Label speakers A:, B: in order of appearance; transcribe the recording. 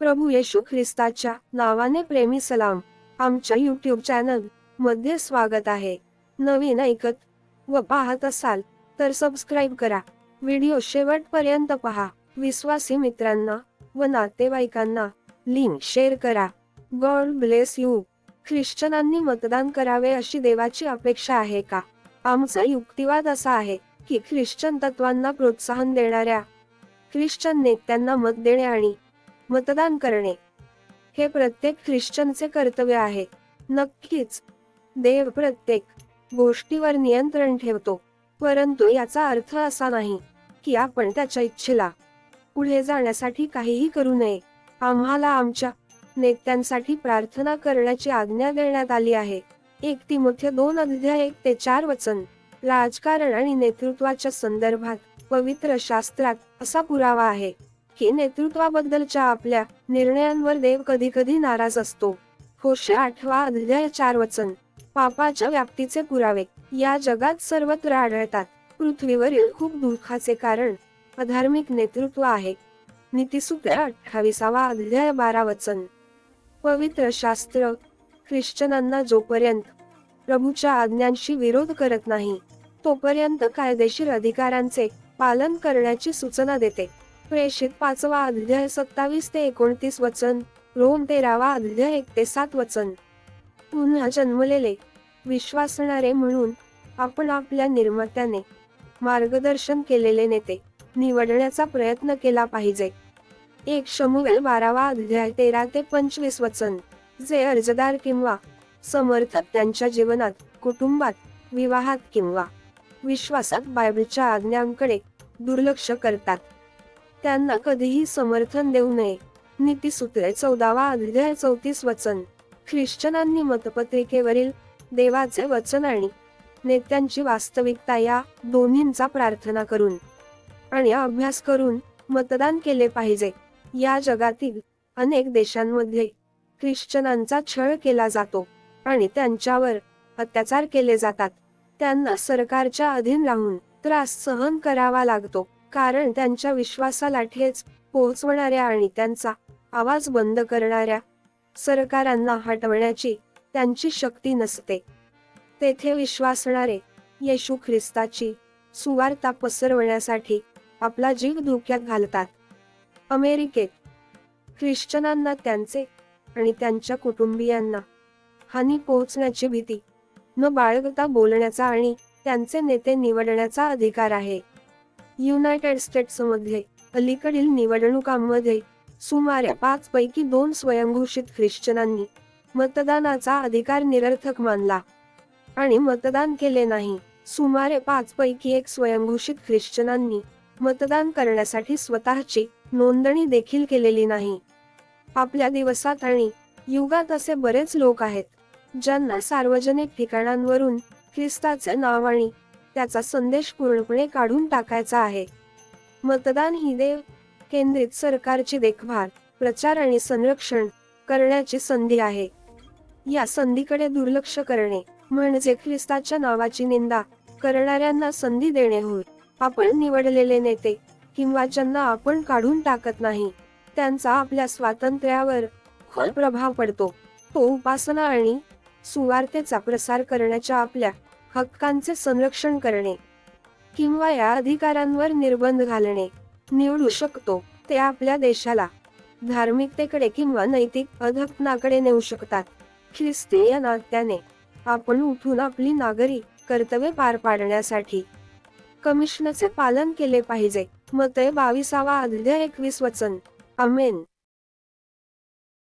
A: प्रभू येशू ख्रिस्ताच्या नावाने प्रेमी सलाम आमच्या यूट्यूब चॅनलमध्ये स्वागत आहे. नवीन ऐकत व पाहत असाल तर सबस्क्राईब करा. व्हिडिओ शेवटपर्यंत पहा. विश्वासी मित्रांना व नातेवाईकांना लिंक शेअर करा. गॉड ब्लेस यू ख्रिश्चनांनी मतदान करावे अशी देवाची अपेक्षा आहे का? आमचा युक्तिवाद असा आहे की ख्रिश्चन तत्वांना प्रोत्साहन देणाऱ्या ख्रिश्चन नेत्यांना मत देणे आणि मतदान करणे. हे प्रत्येक ख्रिश्चनचे कर्तव्य आहे. नक्कीच. देव प्रत्येक गोष्टीवर नियंत्रण ठेवतो. परंतु याचा अर्थ असा नाही की आपण त्याच्या इच्छेला पुढे जाण्यासाठी काहीही करू नये. आम्हाला आमच्या नेत्यांसाठी प्रार्थना करण्याची आज्ञा देण्यात आली आहे. एक ती तिमुथे दोन अध्याय एक ते चार वचन. राजकारण आणि नेतृत्वाच्या संदर्भात पवित्र शास्त्रात असा पुरावा आहे. की नेतृत्वाबद्दलच्या आपल्या निर्णयांवर देव कधी कधी नाराज असतो. होशे आठवा अध्याय चार वचन. पापाच्या व्याप्तीचे पुरावे. या जगात सर्वत्र आढळतात. पृथ्वीवरील खूप दुःखाचे कारण. अधार्मिक नेतृत्व आहे. नीतीसूत्र अठ्ठावीसावा अध्याय बारा वचन. पवित्र शास्त्र. ख्रिश्चनांना जोपर्यंत प्रभूच्या आज्ञांशी विरोध करत नाही तोपर्यंत कायदेशीर अधिकारांचे पालन करण्याची सूचना देते. प्रेषित पाचवा अध्याय सत्तावीस ते एकोणतीस वचन रोम तेरावा अध्याय एक ते सात वचन. पुन्हा जन्मलेले विश्वासणारे म्हणून आपण आपल्या निर्मात्याने मार्गदर्शन केलेले नेते निवडण्याचा प्रयत्न केला पाहिजे. एक शमुवेल बारावा अध्याय तेरा ते पंचवीस वचन. जे अर्जदार किंवा समर्थक त्यांच्या जीवनात कुटुंबात विवाहात किंवा विश्वासात बायबलच्या आज्ञांकडे दुर्लक्ष करतात. त्यांना कधीही समर्थन देऊ नये. नीतीसूत्रे चौदावा अध्याय चौतीस वचन. ख्रिश्चनांनी मतपत्रिकेवरील देवाचे वचन आणि नेत्यांची वास्तविकता या दोन्हींचा प्रार्थना करून आणि अभ्यास करून मतदान केले पाहिजे. या जगातील अनेक देशांमध्ये ख्रिश्चनांचा छळ केला जातो आणि त्यांच्यावर अत्याचार केले जातात. त्यांना सरकारच्या अधीन राहून त्रास सहन करावा लागतो. कारण त्यांच्या विश्वासाला ठेच पोहोचवणाऱ्या आणि त्यांचा आवाज बंद करणाऱ्या सरकारांना हटवण्याची त्यांची शक्ती नसते. तेथे विश्वासणारे येशू ख्रिस्ताची सुवार्ता पसरवण्यासाठी आपला जीव धोक्यात घालतात. अमेरिकेत ख्रिश्चनांना त्यांचे आणि त्यांच्या कुटुंबियांना हानी पोहोचण्याची भीती न बाळगता बोलण्याचा आणि त्यांचे नेते निवडण्याचा अधिकार आहे. युनायटेड स्टेट्समध्ये अलीकडील निवडणुकांमध्ये सुमारे पाच पैकी दोन स्वयंघोषित ख्रिश्चनांनी मतदानाचा अधिकार निरर्थक मानला आणि मतदान केले नाही. सुमारे पाच पैकी एक स्वयंघोषित ख्रिश्चनांनी मतदान करण्यासाठी स्वतःची नोंदणी देखील केलेली नाही. आपल्या दिवसात आणि युगात असे बरेच लोक आहेत ज्यांना सार्वजनिक ठिकाणांवरून ख्रिस्ताचे नाव आणि त्याचा संदेश पूर्णपणे काढून टाकायचा आहे. मतदान ही देव केंद्रित सरकारची देखभाल प्रचार आणि संरक्षण करण्याची संधी आहे. या संधीकडे दुर्लक्ष करणे म्हणजे ख्रिस्ताच्या नावाची निंदा करणाऱ्यांना संधी देणे होय. आपण निवडलेले नेते किंवा ज्यांना आपण काढून टाकत नाही त्यांचा आपल्या स्वातंत्र्यावर खोल प्रभाव पडतो. तो उपासना आणि सुवार्तेचा प्रसार करण्याच्या आपल्या हक्कांचे संरक्षण करणे किंवा या अधिकारांवर निर्बंध घालणे. निवडू शकतो ते आपल्या देशाला धार्मिकतेकडे किंवा नैतिक अधपनाकडे नेऊ शकतात. ख्रिस्ती या नात्याने आपण उठून आपली नागरी कर्तव्य पार पाडण्यासाठी कमिशनचे पालन केले पाहिजे. मते बावीसावा अध्याय एकवीस वचन. अमेन